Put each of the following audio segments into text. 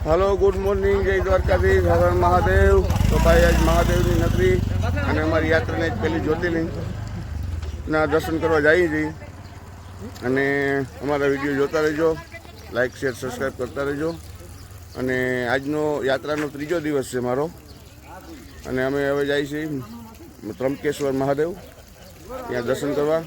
Hello good morning જય દ્વારકાધીશ હર હર મહાદેવ. તો ભાઈ, આજ મહાદેવની નગરી અને અમારી યાત્રાને જ પહેલી જ્યોતિર્લિંગ ના દર્શન કરવા જઈએ છીએ. અને અમારા વીડિયો જોતા રહેજો લાઇક શેર સબસ્ક્રાઈબ કરતા રહેજો. અને આજનો યાત્રાનો ત્રીજો દિવસ છે મારો. અને અમે હવે જઈએ છીએ ત્રંબકેશ્વર મહાદેવ. ત્યાં દર્શન કરવા.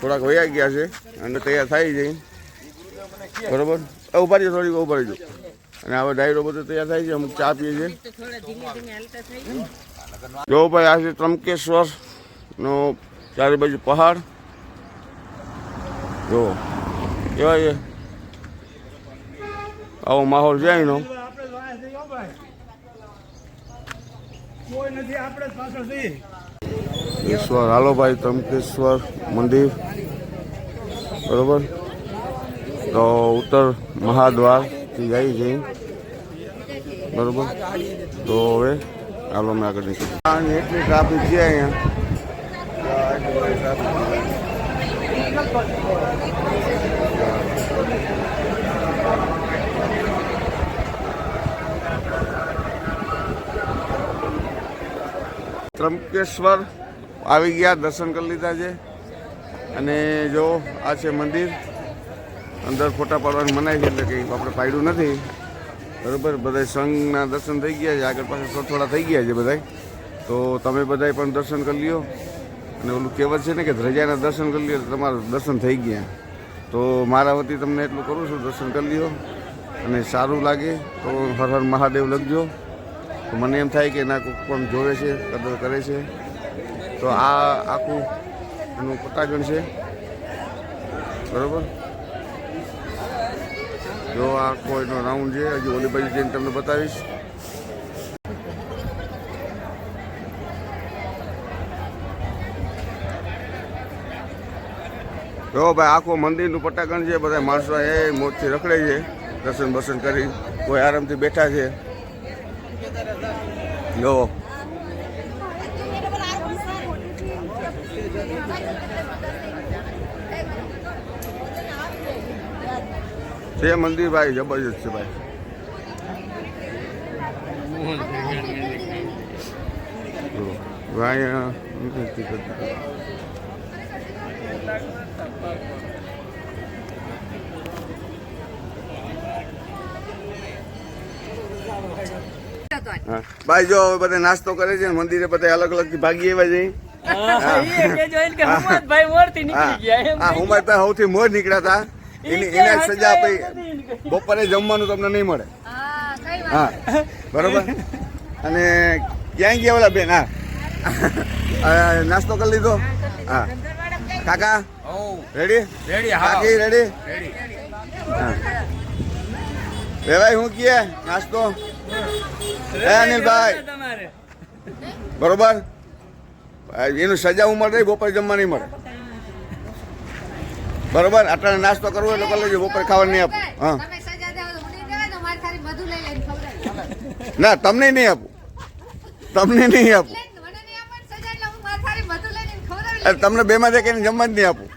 થોડાક વયા ગયા છે અને તૈયાર થાય છે. બરોબર? ઊભા રહીજો, થોડીક ઊભા રહીજો. અને હવે ડાયરો બધો તૈયાર થાય છે, અમુક ચા પીએ છીએ. જો ભાઈ, આ છે ત્રંબકેશ્વર નો ચારે બાજુ પહાડ. જો કેવા છે આવો માહોલ છે અહીંનો. ઈશ્વર હાલો ભાઈ, ત્રમકેશ્વર મંદિર. બરોબર? તો ઉત્તર મહાદ્વારથી જાય છે. બરોબર? તો હવે હાલો અમે આગળ નીકળીએ. આ એટલી ટ્રાફિક છે અહીંયા. ત્રંબકેશ્વર આવી ગયા, દર્શન કરી લીધા છે. અને જો આ છે મંદિર. અંદર ફોટા પાડવાની મનાય છે એટલે કંઈ આપણે પાડ્યું નથી. બરાબર? બધા સંઘના દર્શન થઈ ગયા છે. આગળ પાછળ થોડા થોડા થઈ ગયા છે બધા તો તમે બધાય પણ દર્શન કરી લ્યો. અને ઓલું કહેવત છે ને કે ધ્રજાના દર્શન કરી લ્યો તમારા દર્શન થઈ ગયા. તો મારા વતી તમને એટલું કરું છું, દર્શન કરી લ્યો. અને સારું લાગે તો હર હર મહાદેવ લખજો. તો મને એમ થાય કે એના કોઈક પણ જોવે છે, કદર કરે છે. તો આ આખું એનું પટ્ટાગણ છે. બરોબર? જો આ કોઈનો રાઉન્ડ છે, હજી ઓલી બાજુ જઈને તમને બતાવીશ. જો ભાઈ, આખો મંદિરનું પટાકણ છે બધા માણસો એ મોજથી રખડે છે દર્શન બર્શન કરી, કોઈ આરામથી બેઠા છે. જો છે મંદિર ભાઈ જબરજસ્ત છે ભાઈ. ભાઈ જો હવે બધા નાસ્તો કરે છે ને મંદિરે બધા અલગ અલગ ભાગી એવા જઈ મોર નીકળ્યા હતા. એની એને સજા આપી બપોરે જમવાનું તમને નહીં મળે. હા બરોબર? અને ક્યાં ગયા ઓલા બેન? હા. નાસ્તો કરી લીધો? હા કાકા? રેડી રેડી કાકી રેડી હા. વેવાય હું કીએ? નાસ્તો? હે. અનિલભાઈ. બરોબર? આ એનું સજા ઉંમર રહી બપોરે જમવા નહીં મળે. બરોબર? આટલા નાસ્તો કરવો એટલે કરી લેજો બપોરે ખાવા નહીં આપું. હા. ના તમને નહીં આપું. તમને નહીં આપું. તમને બે માં કઈ જમવા જ નહીં આપું.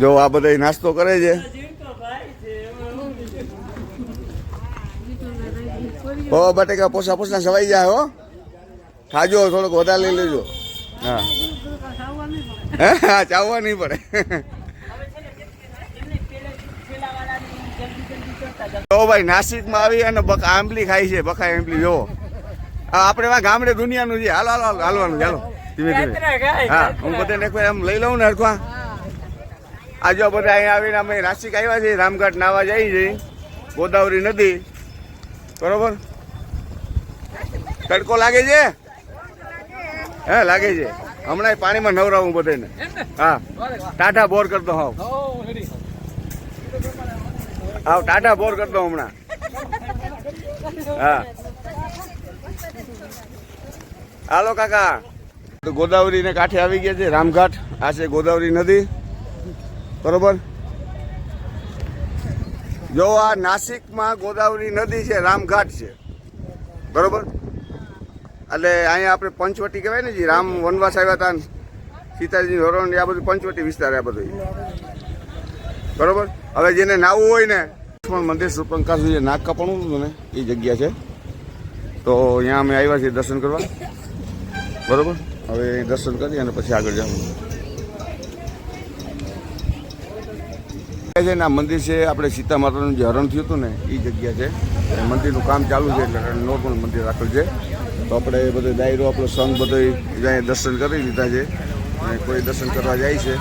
જો આ બધા નાસ્તો કરે છે. બટેકા પોસા પોસા સવાઈ જાય હો. ખાજો થોડોક વધારે લઈ લેજો. હા. હે? ચાવવા નહીં પડે. તો ભાઈ નાસિકમાં આવી અને બકા આંબલી ખાય છે બકા આંબલી જો આ આપણે એમાં ગામડે દુનિયાનું છે. હાલો હાલો હાલો, હાલવાનું ચાલો ધીમે ધીમે. હા હું બધાને એક આમ લઈ લઉં ને હરખવા. આ જો બધા અહીંયા આવીને અમે નાસિક આવ્યા છીએ રામઘાટ નાવા જઈ જઈ ગોદાવરી નદી. બરોબર? તડકો લાગે છે? હે લાગે છે. હમણાં પાણીમાં નવરાવું બધાને હા. ટાટા બોર કરતો હોવ આવ ટાટા બોર કરતો હમણાં. હા. હાલો કાકા. તો ગોદાવરી ને કાંઠે આવી ગયા છે રામઘાટ. આ છે ગોદાવરી નદી. બરોબર? જો આ નાસિકમાં ગોદાવરી નદી છે રામઘાટ છે. બરોબર? એટલે અહીંયા આપણે પંચવટી કહેવાય ને જે રામ વનવાસ આવ્યા હતા સીતાજી હરણ આ બધું પંચવટી વિસ્તાર આ બધું. બરોબર? હવે જેને નાવું હોય ને પણ મંદિર સુરપંકાસુ જે નાક કપણું હતું ને એ જગ્યા છે. તો અહીંયા અમે આવ્યા છીએ દર્શન કરવા. બરોબર? હવે દર્શન કરી અને પછી આગળ જવાનું. છે ને આ મંદિર છે આપણે સીતા માતાનું જે હરણ થયું હતું ને એ જગ્યા છે. મંદિરનું કામ ચાલુ છે એટલે નોર્મલ મંદિર રાખેલ છે. તો આપણે બધો દાયરો આપણો સંઘ બધો અહીંયા દર્શન કરી લીધા છે. અને કોઈ દર્શન કરવા જાય છે.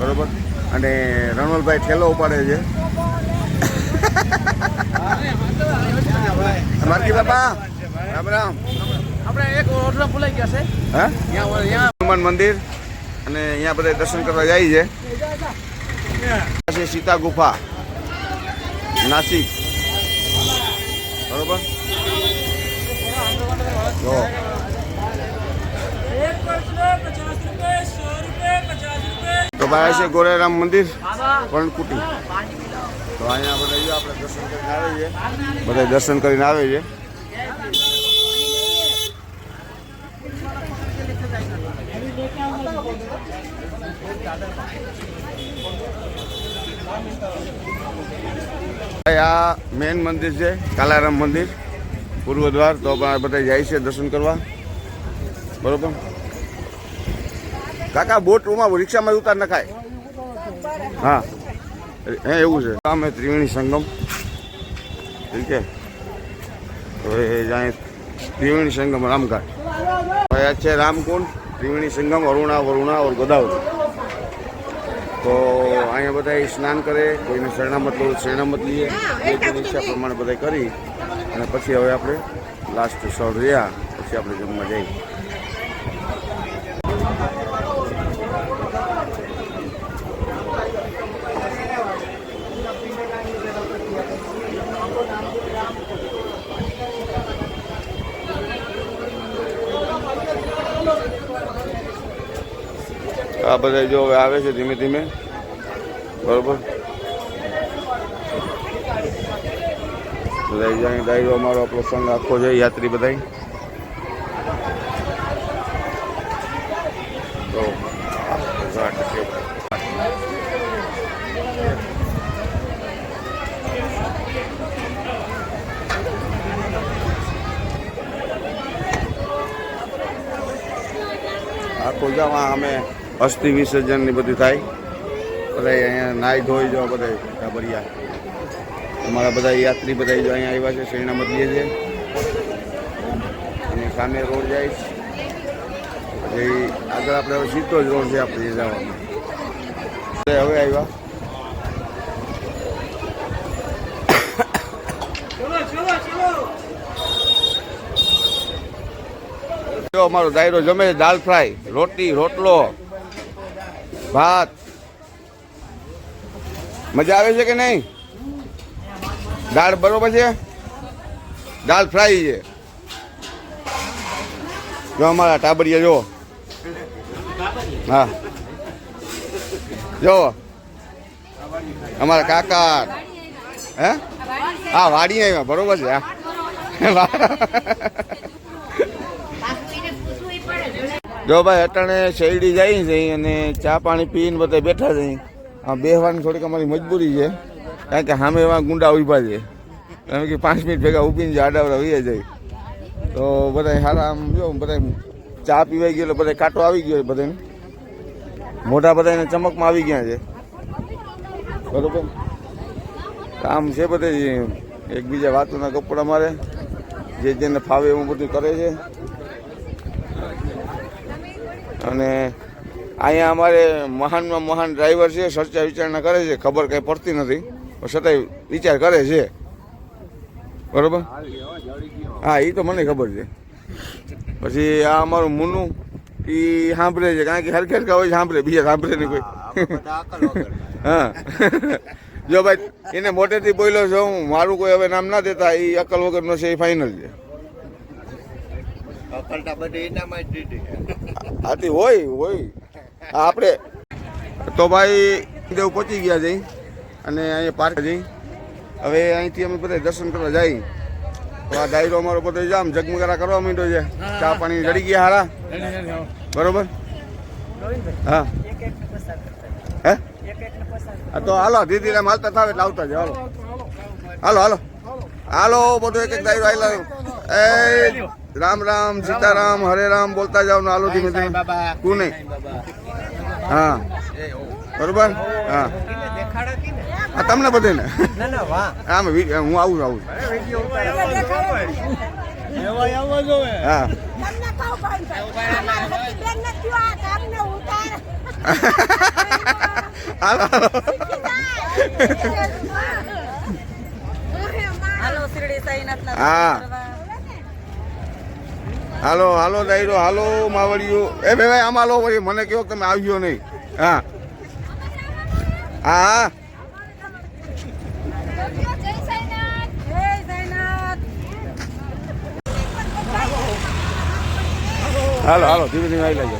બરોબર? અને રણવલભાઈ ઠેલો ઉપાડે છે. માર્કી બાપા રામ રામ. આપણે એક ઓટલો ભૂલાઈ ગયા છે. હા? હનુમાન મંદિર અને અહીંયા બધા દર્શન કરવા જાય છે સીતા ગુફા નાસિક. બરોબર? જો તો બહાર છે ગોરેરામ મંદિર પર્ણકુટી તો અહીંયા બધા જો આપણે દર્શન કરીને આવે છે બધા દર્શન કરીને આવે છે ભાઈ આ મેન મંદિર છે કાલારામ મંદિર પૂર્વ દ્વાર તો પણ બધા જાય છે દર્શન કરવા. બરોબર? કાકા બોટમાં રિક્ષામાં ઉતાર નખાય. હા. હે, એવું છે. અમે ત્રિવેણી સંગમ. ઠીક છે? એ જાય ત્રિવેણી સંગમ, રામઘાટ. હવે છે રામકુંડ, ત્રિવેણી સંગમ, અરુણા, વરુણા ઓર ગોદાવરી. તો અહીંયા બધા સ્નાન કરે કોઈને શરણામત લો શરણામત લઈએ. જે ઈચ્છા પ્રમાણે બધા કરી અને પછી હવે આપણે લાસ્ટ સ્થળ રહ્યા પછી આપણે જમવા જઈએ. આ બધા જો આવે છે ધીમે ધીમે. બરોબર? બધા જાય ડાયરો અમારો પ્રસંગ આખો છે, યાત્રી બધા તો જવા અમે અસ્થિ વિસર્જનની બધું થાય. બધા અહીંયા નાહી ધોઈ જવા બધા ઢાબરિયા. અમારા બધા યાત્રી બધા જો અહીંયા આવ્યા છે શ્રીનામત બદલીએ છે અને સામે રોડ જાય પછી આગળ આપણે હવે સીધો જ રોડ છે આપણે જવાનો. હવે આવ્યા. અમારો દાયરો જમે દાલ ફ્રાય, રોટી, રોટલો. ભાત મજા આવે છે કે નહીં? દાળ બરોબર છે? દાળ ફ્રાય છે. જો અમારા ટાબરિયા જો. હા. જો. અમારા કાકા. હે? હા, વાડી આવ્યા, બરોબર છે. હા. જો ભાઈ, અટાણે શેરડી જાય છે અને ચા પાણી પીને બધા બેઠા છે. આ બેહવાની થોડીક અમારી મજબૂરી છે, કારણ કે સામે એવા ગુંડા ઊભા છે. એમ કે પાંચ મિનિટ ભેગા ઊભીને જે આડાવડા વહી જાય. તો બધા સારા આમ જો બધા ચા પીવાઈ ગયો એટલે બધા કાંટો આવી ગયો બધાને મોઢા બધાને ચમકમાં આવી ગયા છે. બરોબર? કામ છે બધે એકબીજા વાતોના કપડા મારે. જે જેને ફાવે એવું બધું કરે છે. અને અહીંયા અમારે મહાનમાં મહાન ડ્રાઈવર છે ચર્ચા વિચારણા કરે છે ખબર કંઈ પડતી નથી પણ છતાંય વિચાર કરે છે. બરોબર? હા એ તો મને ખબર છે. પછી આ અમારું મુનું એ સાંભળે છે કારણ કે હરખેર કા હોય સાંભળે બીજા સાંભળે નહીં કોઈ. હા જો ભાઈ એને મોટેથી બોલ્યો છે હું મારું કોઈ હવે નામ ના દેતા એ અકલ વગરનો છે એ ફાઇનલ છે. આથી હોય હોય. આ આપણે તો ભાઈ દેવ પહોંચી ગયા જઈ અને અહીંયા પાર્ક જઈ હવે અહીંથી અમે બધા દર્શન કરવા જઈ તો આ ડાયરો અમારો બધો જામ જગમગારા કરવા માંડ્યો છે. ચા પાણી જડી ગયા હારા? બરોબર? હા. હે? હા તો હાલો ધીરે ધીરે માલતા થાવે એટલે આવતા જાય હાલો હાલો. હાલો હાલો. બધું એક એક ડાયરો આવેલા એ રામ રામ સીતારામ હરે રામ બોલતા જાવ ને હાલો ધીમે ધીમે. તું નહીં હા. બરોબર? હા. હા તમને બધાને? ને હા હું આવું આવું હા. બધી હાલો હા. હાલો હાલો દાયરો હાલો માવડિયું એ ભાઈ આમાં લો વળી મને કહો તમે આવ્યો નહીં. હા. હા હાલો હાલો, ધીમે ધીમે આવી લાગજો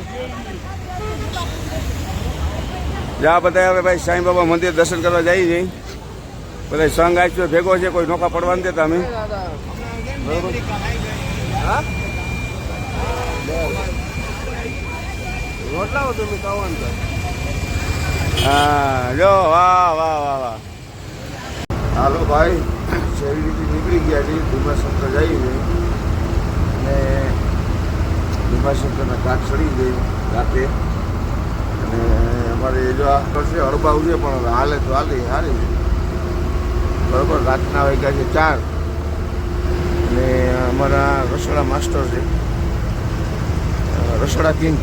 જા બધા હવે ભાઈ, સાંઈ બાબા મંદિર દર્શન કરવા જઈ જઈ બધા સંઘ આચ્યો ભેગો છે, કોઈ નોકા પડવા દેતા અમે. હા? જો વાહ વાહ વાહ વાહ. હાલો ભાઈ શેરી રીતે નીકળી ગયા છીએ ભીમાશંકર જઈએ અને ભીમાશંકરના ઘાટ ચડી ગઈ રાતે. અને અમારે જો આ કરશે અડબા ઉજે પણ હવે હાલે તો હાલે હારી બરોબર રાતના વાગ્યા છે ચાર. અને અમારા રસોડા માસ્ટર છે. રસોડા કિંગ.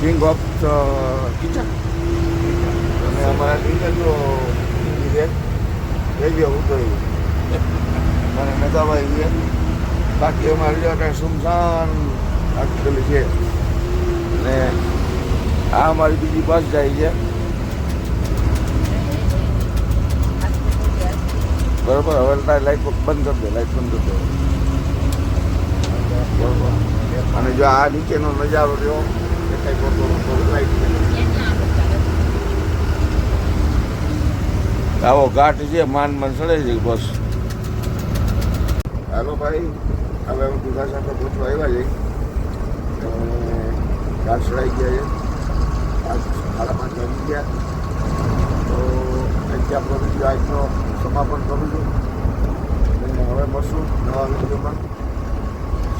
King of kitchen. અને અમારા કિચનનો બી હું તો અને મહેતાભાઈ છે. બાકી અમારે જો કાંઈ સુમસાન આખી પેલી છે. અને આ અમારી બીજી બસ જાય છે. બરોબર, હવે લાઈટ બંધ કરી દે લાઈટ બંધ કરી દે. બરોબર અને જો આ નીચેનો નજારો રહ્યો થોડો લાઈટ આવો ઘાટ છે, માન માન સડે છે, બસ. હાલો ભાઈ, હવે હું દુધા સાથે પહોંચવા આવ્યા છે ઘાટ સડાઈ ગયા છે. સાડા પાંચ વાગી ગયા. તો અહીંથી આપણો વીડિયો આજનો સમાપન કરું છું. અને હવે મળશું નવા વિડીયોમાં.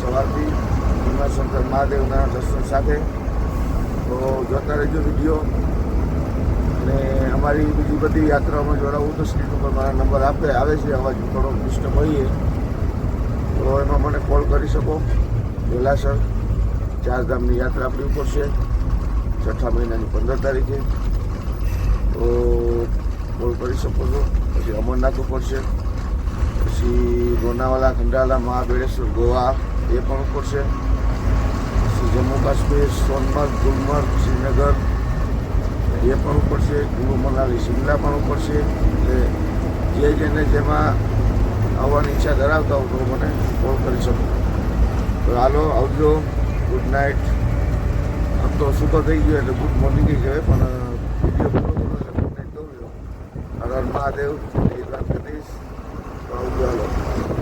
સવારથી ભીમાશંકર મહાદેવના દર્શન સાથે તો જોતા રહેજો વીડિયો. અને અમારી બીજી બધી યાત્રાઓમાં જોડાવું તો સ્ક્રીન ઉપર મારા નંબર આપે, આવે છે અવાજ થોડો ડિસ્ટર્બ હોઈએ તો એમાં મને કોલ કરી શકો. વેલાસર ચારધામની યાત્રા આપણી ઉપર છે, છઠ્ઠા મહિનાની પંદર તારીખે. તો કોલ કરી શકો છો. પછી અમરનાથ ઉપર છે. પછી લોનાવાલા, ખંડાલા, મહાબળેશ્વર, ગોવા એ પણ ઉપર છે. જમ્મુ કાશ્મીર, સોનમર્ગ, ગુલમર્ગ, શ્રીનગર, એ પણ ઉપર છે, ગુરુ મનાલી, શિમલા પણ ઉપર એટલે જે જેને જેમાં આવવાની ઈચ્છા ધરાવતા હોય તો મને કોલ કરી શકો. તો હાલો, આવજો. ગુડ નાઇટ આમ તો સૂતો થઈ ગયો એટલે ગુડ મોર્નિંગ કહેવાય, પણ વીડિયો પૂરો ગુડ નાઇટ કહું છું. હર હર મહાદેવ. જય દ્વારકાધીશ. તો આવજો, હાલો.